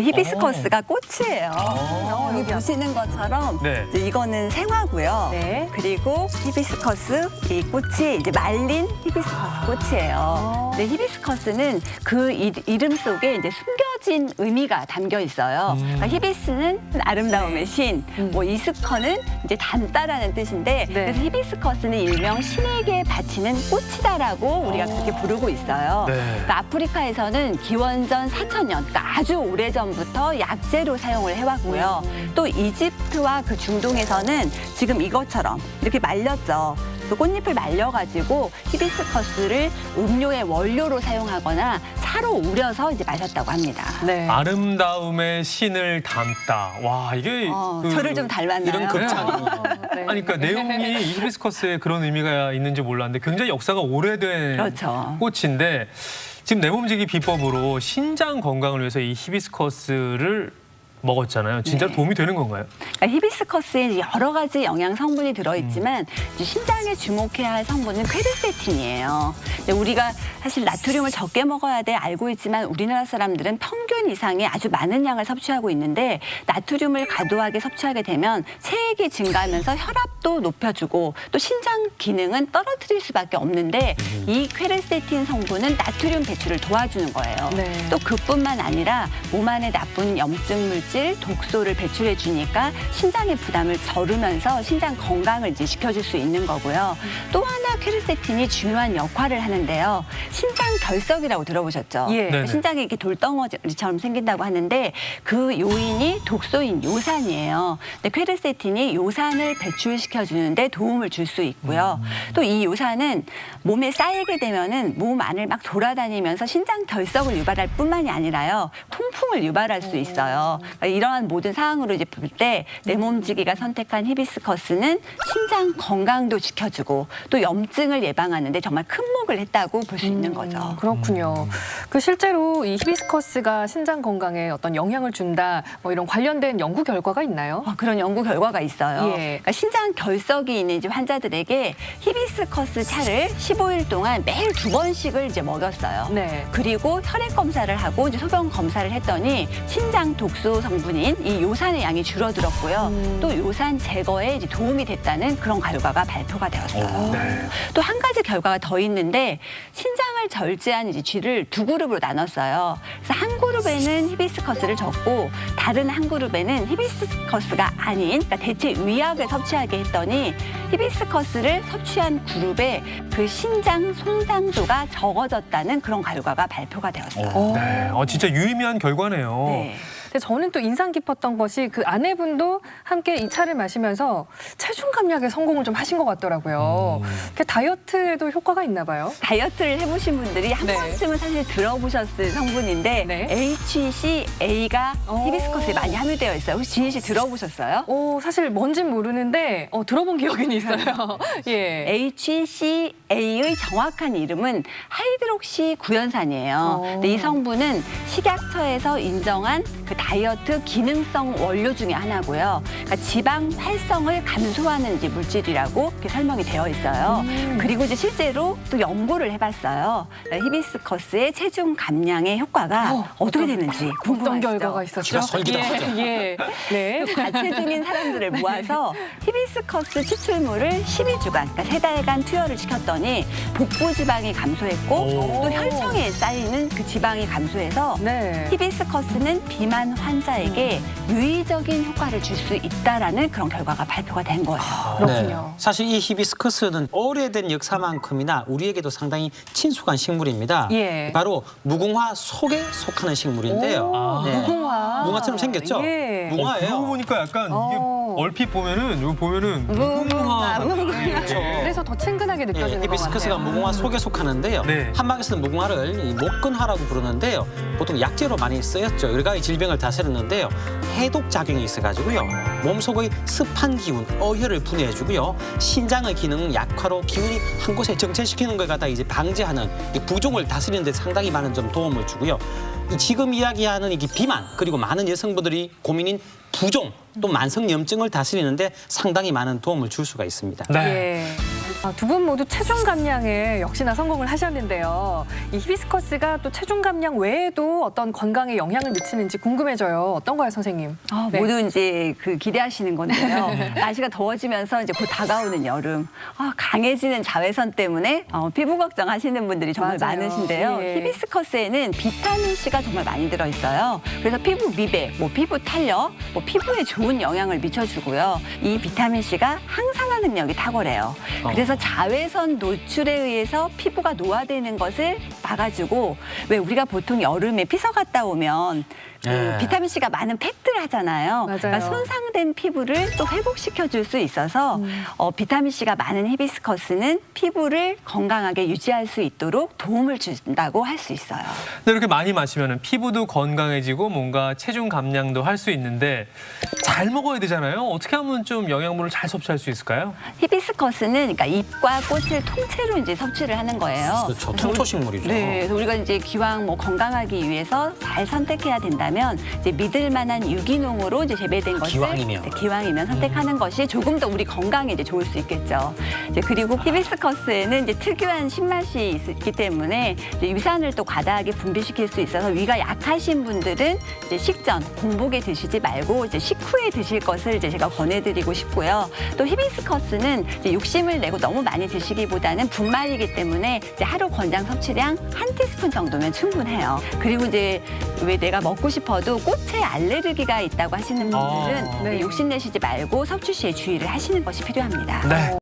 히비스커스가 꽃이에요. 어, 여기 보시는 것처럼 네. 이제 이거는 생화고요. 네. 그리고 히비스커스 이 꽃이 이제 말린 히비스커스 꽃이에요. 근데 히비스커스는 그 이, 이름 속에 이제 숨겨 진 의미가 담겨 있어요. 그러니까 히비스는 아름다움의 신, 뭐 이스커는 이제 담다라는 뜻인데 네. 그래서 히비스커스는 일명 신에게 바치는 꽃이다라고 우리가 그렇게 부르고 있어요. 네. 그러니까 아프리카에서는 기원전 4천년, 그러니까 아주 오래 전부터 약재로 사용을 해왔고요. 또 이집트와 그 중동에서는 지금 이것처럼 이렇게 말렸죠. 그 꽃잎을 말려가지고 히비스커스를 음료의 원료로 사용하거나 차로 우려서 이제 마셨다고 합니다. 네. 아름다움의 신을 담다. 와 이게 어, 그- 저를 좀 닮았나요? 이런 극찬이. 네. 아니 그러니까 내용이 이 히비스커스에 그런 의미가 있는지 몰랐는데 굉장히 역사가 오래된 그렇죠. 꽃인데 지금 내 몸지기 비법으로 신장 건강을 위해서 이 히비스커스를 먹었잖아요. 진짜 로 네. 도움이 되는 건가요? 그러니까 히비스커스에 여러 가지 영양 성분이 들어있지만 이제 신장에 주목해야 할 성분은 퀘르세틴이에요. 우리가 사실 나트륨을 적게 먹어야 돼 알고 있지만 우리나라 사람들은 평균 이상의 아주 많은 양을 섭취하고 있는데 나트륨을 과도하게 섭취하게 되면 체액이 증가하면서 혈압도 높여주고 또 신장 기능은 떨어뜨릴 수밖에 없는데 이 퀘르세틴 성분은 나트륨 배출을 도와주는 거예요. 네. 또 그뿐만 아니라 몸 안에 나쁜 염증 물질, 독소를 배출해 주니까 신장의 부담을 덜으면서 신장 건강을 이제 지켜줄 수 있는 거고요. 또 하나 퀘르세틴이 중요한 역할을 하는데요. 신장 결석이라고 들어보셨죠? 예. 네네. 신장이 이렇게 돌덩어리처럼 생긴다고 하는데 그 요인이 독소인 요산이에요. 근데 퀘르세틴이 요산을 배출시켜 주는데 도움을 줄 수 있고요. 또 이 요산은 몸에 쌓이게 되면은 몸 안을 막 돌아다니면서 신장 결석을 유발할 뿐만이 아니라요. 통풍을 유발할 수 있어요. 이러한 모든 상황으로 이제 볼 때 내 몸지기가 선택한 히비스커스는 신장 건강도 지켜주고 또 염증을 예방하는데 정말 큰 목을 했다고 볼 수 있는 거죠. 그렇군요. 그 실제로 이 히비스커스가 신장 건강에 어떤 영향을 준다, 뭐 이런 관련된 연구 결과가 있나요? 어, 그런 연구 결과가 있어요. 예. 그러니까 신장 결석이 있는 이제 환자들에게 히비스커스 차를 15일 동안 매일 두 번씩을 이제 먹였어요. 네. 그리고 혈액 검사를 하고 이제 소변 검사를 했더니 신장 독소 성 분인 이 요산의 양이 줄어들었고요. 음. 또 요산 제거에 이제 도움이 됐다는 그런 결과가 발표가 되었어요. 네. 또 한 가지 결과가 더 있는데 신장을 절제한 이제 쥐를 두 그룹으로 나눴어요. 그래서 한 그룹에는 히비스커스를 줬고 다른 한 그룹에는 히비스커스가 아닌 그러니까 대체 위약을 섭취하게 했더니 히비스커스를 섭취한 그룹의 그 신장 손상도가 적어졌다는 그런 결과가 발표가 되었어요. 오. 네. 어, 진짜 유의미한 결과네요. 네. 근데 저는 또 인상 깊었던 것이 그 아내분도 함께 이 차를 마시면서 체중 감량에 성공을 좀 하신 것 같더라고요. 그 다이어트에도 효과가 있나 봐요. 다이어트를 해보신 분들이 한 네. 번쯤은 사실 들어보셨을 성분인데 네. HCA가 오. 히비스커스에 많이 함유되어 있어요. 혹시 지인 씨 들어보셨어요? 오, 사실 뭔진 모르는데 어, 들어본 기억은 있어요. 예. HCA의 정확한 이름은 하이드록시 구연산이에요. 오. 근데 이 성분은 식약처에서 인정한 그 다이어트 기능성 원료 중에 하나고요. 그러니까 지방 활성을 감소하는 이제 물질이라고 이렇게 설명이 되어 있어요. 음. 그리고 이제 실제로 또 연구를 해봤어요. 그러니까 히비스커스의 체중 감량의 효과가 어, 어, 떻게 되는지 궁금하시죠? 결과가 있었죠? 귀가 솔깃하죠. 예, 예. 네. 과체중인 사람들을 모아서 히비스커스 추출물을 12주간, 그러니까 세 달간 투여를 시켰더니 복부 지방이 감소했고 오. 또 혈청에 쌓이는 그 지방이 감소해서 네. 히비스커스는 비만 환자에게 유의적인 효과를 줄 수 있다라는 그런 결과가 발표가 된 거예요. 그렇군요. 네. 사실 이 히비스커스는 오래된 역사만큼이나 우리에게도 상당히 친숙한 식물입니다. 예. 바로 무궁화 속에 속하는 식물인데요. 오, 네. 무궁화. 무궁화처럼 생겼죠? 예. 무궁화. 어, 무궁화예요. 그러고 보니까 약간 어. 이게 얼핏 보면은 여기 보면은 무궁화, 무궁화. 그렇죠. 그래서 더 친근하게 예, 느껴지는 것 히비스커스가 같아요. 무궁화 속에 속하는데요. 네. 한방에서는 무궁화를 이 목근화라고 부르는데요. 보통 약재로 많이 쓰였죠. 여러 가지 질병을 다스렸는데요. 해독 작용이 있어가지고요. 몸속의 습한 기운, 어혈을 분해해주고요. 신장의 기능 약화로 기운이 한 곳에 정체시키는 걸 갖다 이제 방지하는 이 부종을 다스리는 데 상당히 많은 좀 도움을 주고요. 이 지금 이야기하는 이게 비만 그리고 많은 여성분들이 고민인 부종 또 만성 염증을 다스리는데 상당히 많은 도움을 줄 수가 있습니다. 네. 예. 아, 두분 모두 체중 감량에 역시나 성공을 하셨는데요. 이 히비스커스가 또 체중 감량 외에도 어떤 건강에 영향을 미치는지 궁금해져요. 어떤가요, 선생님? 아, 네. 모두 이제 그 기대하시는 건데요. 날씨가 더워지면서 이제 곧 다가오는 여름. 아, 강해지는 자외선 때문에 어, 피부 걱정하시는 분들이 정말 맞아요. 많으신데요. 예. 히비스커스에는 비타민 C가 정말 많이 들어 있어요. 그래서 피부 미백, 뭐 피부 탄력, 뭐 피부에 좋은 영향을 미쳐주고요. 이 비타민 C가 항산화 능력이 탁월해요. 어. 그래서 자외선 노출에 의해서 피부가 노화되는 것을 막아주고 왜 우리가 보통 여름에 피서 갔다 오면 그 네. 비타민 C가 많은 팩들 하잖아요. 그러니까 손상된 피부를 또 회복시켜 줄 수 있어서 음. 어, 비타민 C가 많은 히비스커스는 피부를 건강하게 유지할 수 있도록 도움을 준다고 할 수 있어요. 근데 이렇게 많이 마시면 피부도 건강해지고 뭔가 체중 감량도 할 수 있는데 잘 먹어야 되잖아요. 어떻게 하면 좀 영양분을 잘 섭취할 수 있을까요? 히비스커스는 그러니까 잎과 꽃을 통째로 이제 섭취를 하는 거예요. 그렇죠. 통초식물이죠. 네, 그래서 우리가 이제 기왕 뭐 건강하기 위해서 잘 선택해야 된다면 이제 믿을 만한 유기농으로 이제 재배된 것을 기왕이면. 네, 기왕이면 선택하는 것이 조금 더 우리 건강에 이제 좋을 수 있겠죠. 이제 그리고 히비스커스에는 이제 특유한 신맛이 있기 때문에 이제 유산을 또 과다하게 분비시킬 수 있어서 위가 약하신 분들은 이제 식전 공복에 드시지 말고 이제 식후에 드실 것을 이제 제가 권해드리고 싶고요. 또 히비스커스는 이제 욕심을 내고 너무 많이 드시기보다는 분말이기 때문에 이제 하루 권장 섭취량 한 티스푼 정도면 충분해요. 그리고 이제 왜 내가 먹고 싶어도 꽃에 알레르기가 있다고 하시는 분들은 아. 네, 욕심 내시지 말고 섭취 시에 주의를 하시는 것이 필요합니다. 네.